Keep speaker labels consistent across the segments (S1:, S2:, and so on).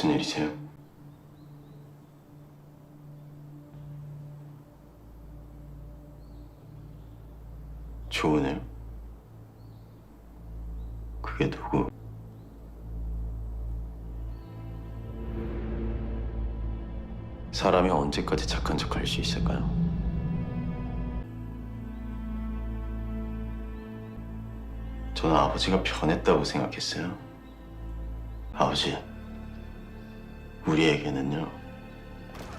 S1: 무슨 일이세요? 좋은 일? 그게 누구? 사람이 언제까지 착한 척 할 수 있을까요? 저는 아버지가 변했다고 생각했어요. 아버지, 우리에게는요,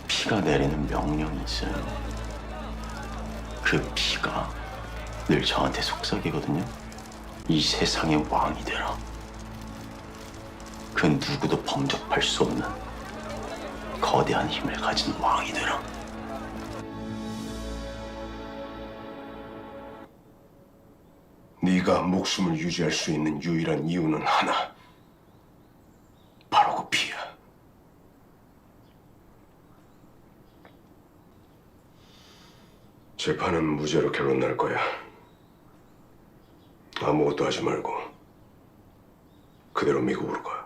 S1: 피가 내리는 명령이 있어요. 그 피가 늘 저한테 속삭이거든요. 이 세상의 왕이 되라. 그 누구도 범접할 수 없는 거대한 힘을 가진 왕이 되라.
S2: 네가 목숨을 유지할 수 있는 유일한 이유는 하나. 바로 그 피야. 재판은 무죄로 결론 날 거야. 아무것도 하지 말고 그대로 미국으로 가.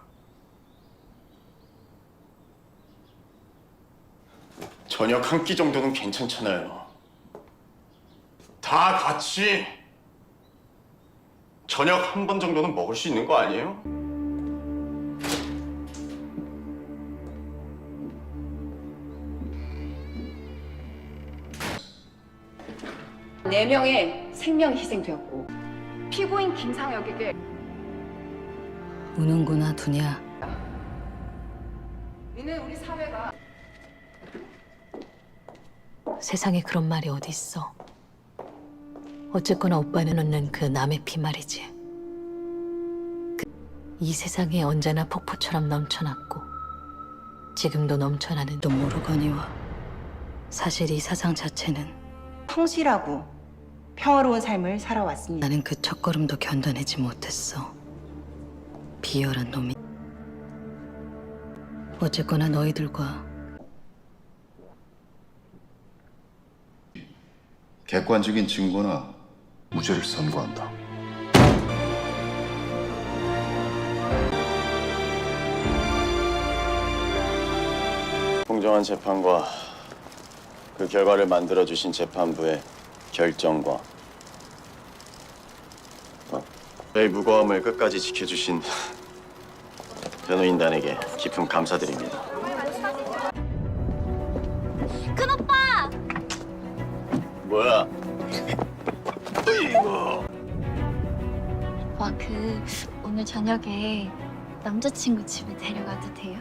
S1: 저녁 한 끼 정도는 괜찮잖아요. 다 같이 저녁 한 번 정도는 먹을 수 있는 거 아니에요?
S3: 네 명의 생명이 희생되었고 피고인 김상혁에게
S4: 우는구나 두냐.
S3: 이는 우리 사회가
S4: 세상에 그런 말이 어디 있어? 어쨌거나 오빠는 웃는 그 남의 피 말이지. 그, 이 세상에 언제나 폭포처럼 넘쳐났고 지금도 넘쳐나는 또 모르거니와 사실 이 사상 자체는
S5: 성실하고 평화로운 삶을 살아왔습니다.
S4: 나는 그 첫걸음도 견뎌내지 못했어 비열한 놈이 어쨌거나 너희들과
S6: 객관적인 증거나 무죄를 선고한다.
S1: 공정한 재판과 그 결과를 만들어 주신 재판부의 결정과 어, 저희 무고함을 끝까지 지켜주신 변호인단에게 깊은 감사드립니다.
S7: 큰 오빠!
S1: 뭐야? 어이구.
S7: 오빠 그 오늘 저녁에 남자친구 집에 데려가도 돼요?